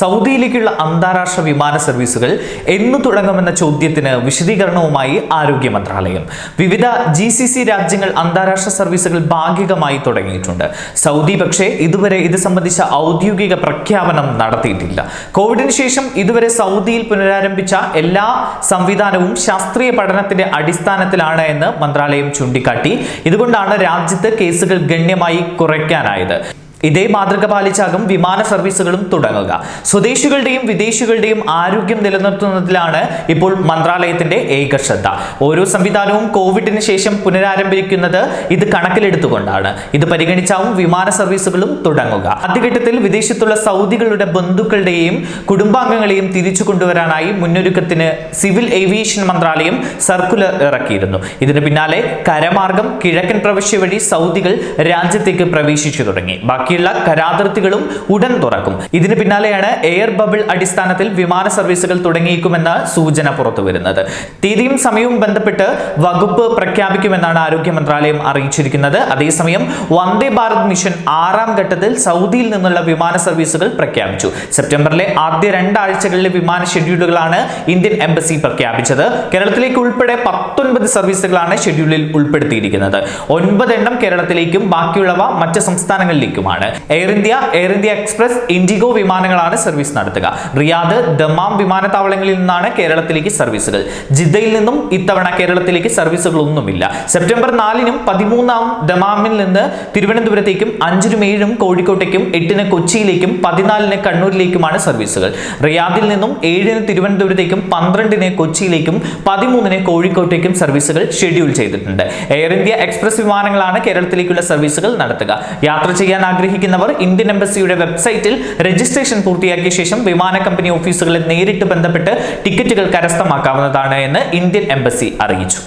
സൗദിയിലേക്കുള്ള അന്താരാഷ്ട്ര വിമാന സർവീസുകൾ എന്നു തുടങ്ങുമെന്ന ചോദ്യത്തിന് വിശദീകരണവുമായി ആരോഗ്യ മന്ത്രാലയം. വിവിധ ജി സി സി രാജ്യങ്ങൾ അന്താരാഷ്ട്ര സർവീസുകൾ ഭാഗികമായി തുടങ്ങിയിട്ടുണ്ട്. സൗദി പക്ഷേ ഇതുവരെ ഇത് സംബന്ധിച്ച ഔദ്യോഗിക പ്രഖ്യാപനം നടത്തിയിട്ടില്ല. കോവിഡിന് ശേഷം ഇതുവരെ സൗദിയിൽ പുനരാരംഭിച്ച എല്ലാ സംവിധാനവും ശാസ്ത്രീയ പഠനത്തിന്റെ അടിസ്ഥാനത്തിലാണ് എന്ന് മന്ത്രാലയം ചൂണ്ടിക്കാട്ടി. ഇതുകൊണ്ടാണ് രാജ്യത്ത് കേസുകൾ ഗണ്യമായി കുറയ്ക്കാനായത്. ഇതേ മാതൃക പാലിച്ചാകും വിമാന സർവീസുകളും തുടങ്ങുക. സ്വദേശികളുടെയും വിദേശികളുടെയും ആരോഗ്യം നിലനിർത്തുന്നതിലാണ് ഇപ്പോൾ മന്ത്രാലയത്തിന്റെ ഏക ശ്രദ്ധ. ഓരോ സംവിധാനവും കോവിഡിന് ശേഷം പുനരാരംഭിക്കുന്നത് ഇത് കണക്കിലെടുത്തുകൊണ്ടാണ്. ഇത് പരിഗണിച്ചാവും വിമാന സർവീസുകളും തുടങ്ങുക. ആദ്യഘട്ടത്തിൽ വിദേശത്തുള്ള സൗദികളുടെ ബന്ധുക്കളുടെയും കുടുംബാംഗങ്ങളെയും തിരിച്ചു കൊണ്ടുവരാനായി മുന്നൊരുക്കത്തിന് സിവിൽ ഏവിയേഷൻ മന്ത്രാലയം സർക്കുലർ ഇറക്കിയിരുന്നു. ഇതിന് പിന്നാലെ കരമാർഗം കിഴക്കൻ പ്രവിശ്യ വഴി സൗദികൾ രാജ്യത്തേക്ക് പ്രവേശിച്ചു തുടങ്ങി. ബാക്കിയുള്ള കരാതിർത്തികളും ഉടൻ തുറക്കും. ഇതിന് പിന്നാലെയാണ് എയർ ബബിൾ അടിസ്ഥാനത്തിൽ വിമാന സർവീസുകൾ തുടങ്ങിയേക്കുമെന്ന സൂചന പുറത്തു വരുന്നത്. തീയതിയും സമയവും ബന്ധപ്പെട്ട് വകുപ്പ് പ്രഖ്യാപിക്കുമെന്നാണ് ആരോഗ്യ മന്ത്രാലയം അറിയിച്ചിരിക്കുന്നത്. അതേസമയം വന്ദേ ഭാരത് മിഷൻ ആറാം ഘട്ടത്തിൽ സൗദിയിൽ നിന്നുള്ള വിമാന സർവീസുകൾ പ്രഖ്യാപിച്ചു. സെപ്റ്റംബറിലെ ആദ്യ രണ്ടാഴ്ചകളിലെ വിമാന ഷെഡ്യൂളുകളാണ് ഇന്ത്യൻ എംബസി പ്രഖ്യാപിച്ചത്. കേരളത്തിലേക്ക് ഉൾപ്പെടെ പത്തൊൻപത് സർവീസുകളാണ് ഷെഡ്യൂളിൽ ഉൾപ്പെടുത്തിയിരിക്കുന്നത്. ഒൻപതെണ്ണം കേരളത്തിലേക്കും ബാക്കിയുള്ളവ മറ്റ് സംസ്ഥാനങ്ങളിലേക്കുമാണ്. Air India Air India Express IndiGo വിമാനങ്ങളാണ് സർവീസ് നടത്തുക. റിയാദ് ദമാം വിമാനത്താവളങ്ങളിൽ നിന്നാണ് കേരളത്തിലേക്ക് സർവീസുകൾ ജിദ്ദയിൽ നിന്നും ഇത്തവണ കേരളത്തിലേക്ക് സർവീസുകളൊന്നുമില്ല സെപ്റ്റംബർ നാലിനും പതിമൂന്നാം ദമാമിൽ നിന്ന് തിരുവനന്തപുരത്തേക്കും അഞ്ചിനും ഏഴും കോഴിക്കോട്ടേക്കും എട്ടിന് കൊച്ചിയിലേക്കും പതിനാലിന് കണ്ണൂരിലേക്കുമാണ് സർവീസുകൾ റിയാദിൽ നിന്നും ഏഴിന് തിരുവനന്തപുരത്തേക്കും പന്ത്രണ്ടിന് കൊച്ചിയിലേക്കും പതിമൂന്നിന് കോഴിക്കോട്ടേക്കും സർവീസുകൾ ഷെഡ്യൂൾ ചെയ്തിട്ടുണ്ട്. എയർ ഇന്ത്യ എക്സ്പ്രസ് വിമാനങ്ങളാണ് കേരളത്തിലേക്കുള്ള സർവീസുകൾ നടത്തുക. യാത്ര ചെയ്യാൻ ആഗ്രഹിക്കുന്നവർ ഇന്ത്യൻ എംബസിയുടെ വെബ്സൈറ്റിൽ രജിസ്ട്രേഷൻ പൂർത്തിയാക്കിയ ശേഷം വിമാന കമ്പനി ഓഫീസുകളെ നേരിട്ട് ബന്ധപ്പെട്ട് ടിക്കറ്റുകൾ കരസ്ഥമാക്കാവുന്നതാണ് എന്ന് ഇന്ത്യൻ എംബസി അറിയിച്ചു.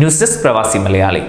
ന്യൂസ് ഡെസ്ക് പ്രവാസി മലയാളി.